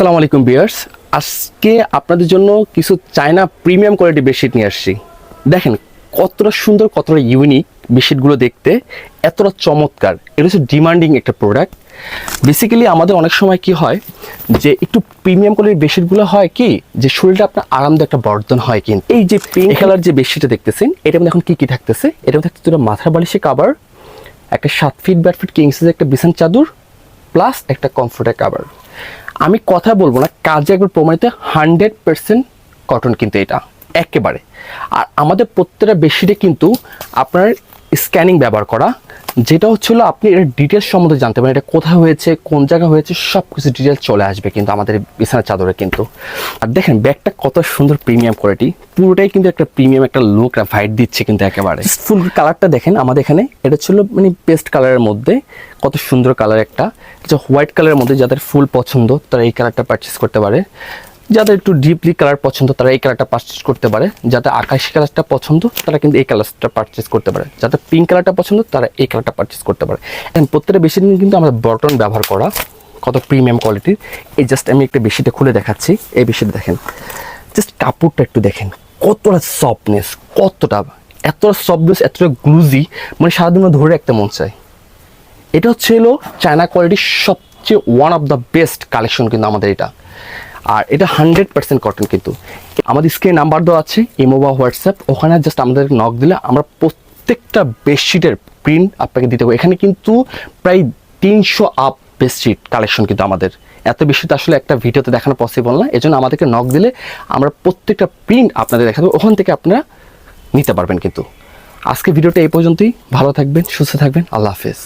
আসসালামু আলাইকুম বিয়ার্স আজকে আপনাদের জন্য কিছু চায়না প্রিমিয়াম কোয়ালিটি বেডশিট নিয়ে আসছি। দেখেন, কতটা সুন্দর, কতটা ইউনিক বেডশিটগুলো দেখতে, এতটা চমৎকার। এটা হচ্ছে ডিমান্ডিং একটা প্রোডাক্ট বেসিক্যালি আমাদের অনেক সময় কি হয় যে, একটু প্রিমিয়াম কোয়ালিটির বেডশিটগুলো হয় কি, যে, শরীরটা আপনার আরামদায়ক একটা বর্ধন হয় কিন্তু। এই যে পিঙ্ক কালার যে বেডশিটটা দেখতেছেন, এটার মধ্যে এখন কি কি থাকতেছে? এটার মধ্যে থাকতেছে মাথার বালিশে কাবার একটা সাত ফিট ব্যাট ফিট কিংসের একটা বিছান চাদর প্লাস একটা কমফোর্টের কাবার আমি কথা বলব না, কাজে একবার প্রমাণিত হান্ড্রেড পার্সেন্ট কটন কিন্তু এটা, একেবারে। আর আমাদের প্রত্যেকটা বেশিটা কিন্তু আপনার স্ক্যানিং ব্যবহার করা যেটা হচ্ছিল, আপনি এর ডিটেলস সম্বন্ধে জানতে পারেন, এটা কোথায় হয়েছে, কোন জায়গায় হয়েছে সব কিছু ডিটেলস চলে আসবে কিন্তু আমাদের বিছানার চাদরে কিন্তু। আর দেখেন, ব্যাগটা কত সুন্দর প্রিমিয়াম কোয়ালিটি পুরোটাই কিন্তু একটা প্রিমিয়াম একটা লুক ভাইট দিচ্ছে কিন্তু একেবারে। ফুল কালারটা দেখেন, আমাদের এখানে, এটা ছিল মানে পেস্ট কালারের মধ্যে, কত সুন্দর কালার একটা হোয়াইট কালারের মধ্যে যাদের ফুল পছন্দ, তারা এই কালারটা পারচেস করতে পারে। যাদের একটু ডিপলি কালার পছন্দ, তারা এই কালারটা পারচেস করতে পারে। যাদের আকাশি কালারটা পছন্দ, তারা কিন্তু এই কালারটা পারচেস করতে পারে। যাদের পিঙ্ক কালারটা পছন্দ, তারা এই কালারটা পারচেস করতে পারে। এখন প্রত্যেকটা বেশি দিন কিন্তু আমরা বটন ব্যবহার করা কত প্রিমিয়াম কোয়ালিটির এই জাস্ট আমি একটা বেশিটা খুলে দেখাচ্ছি। এই বেশিটা দেখেন। জাস্ট কাপড়টা একটু দেখেন। কতটা সফটনেস কতটা এতটা সফটনেস এতটা গ্লুজি মানে সারাদিন ধরে রাখতে মন চায়। এটা হচ্ছে চায়না কোয়ালিটির সবচেয়ে one of the best collection কিন্তু আমাদের এটা। আর এটা হান্ড্রেড পার্সেন্ট কটন কিন্তু। আমাদের স্ক্রিনে নাম্বার দেওয়া আছে ইমো বা হোয়াটসঅ্যাপ ওখানে জাস্ট আমাদের নক দিলে আমরা প্রত্যেকটা বেডশিটের প্রিন্ট আপনাকে দিতে পারব এখানে কিন্তু প্রায় তিনশো আপ বেডশিট কালেকশন কিন্তু আমাদের। এত বেশি তো আসলে একটা ভিডিওতে দেখানো পসিবল না, এজন্য আমাদেরকে নক দিলে আমরা প্রত্যেকটা প্রিন্ট আপনাদের দেখাবো ওখান থেকে আপনারা নিতে পারবেন কিন্তু। আজকে ভিডিওটা এই পর্যন্তই। ভালো থাকবেন, সুস্থ থাকবেন। আল্লাহ হাফেজ।